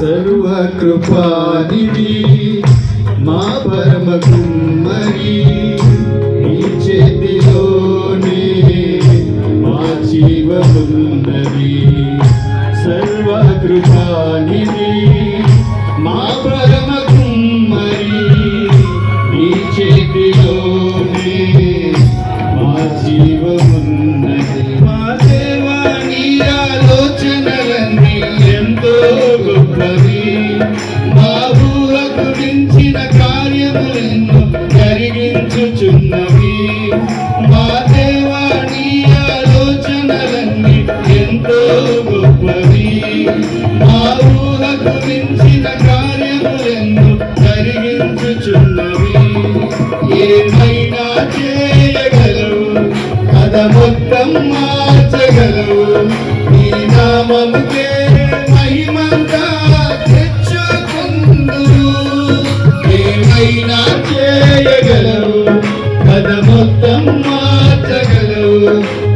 సర్వ కృపానివి మా పరమ కుమ్మరి నీ చేతిలోనే మా జీవమున్నది. సర్వ కృపానివి మా ప్రభుత్వది మారులకు మించిన ఏమైనా చేయగలవు? కథ మార్చగలవు. నీ నామముకే మహిమంతా ఏమైనా చేయగలవు? కథ మార్చగలవు.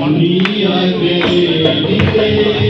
আমি আগে দিতে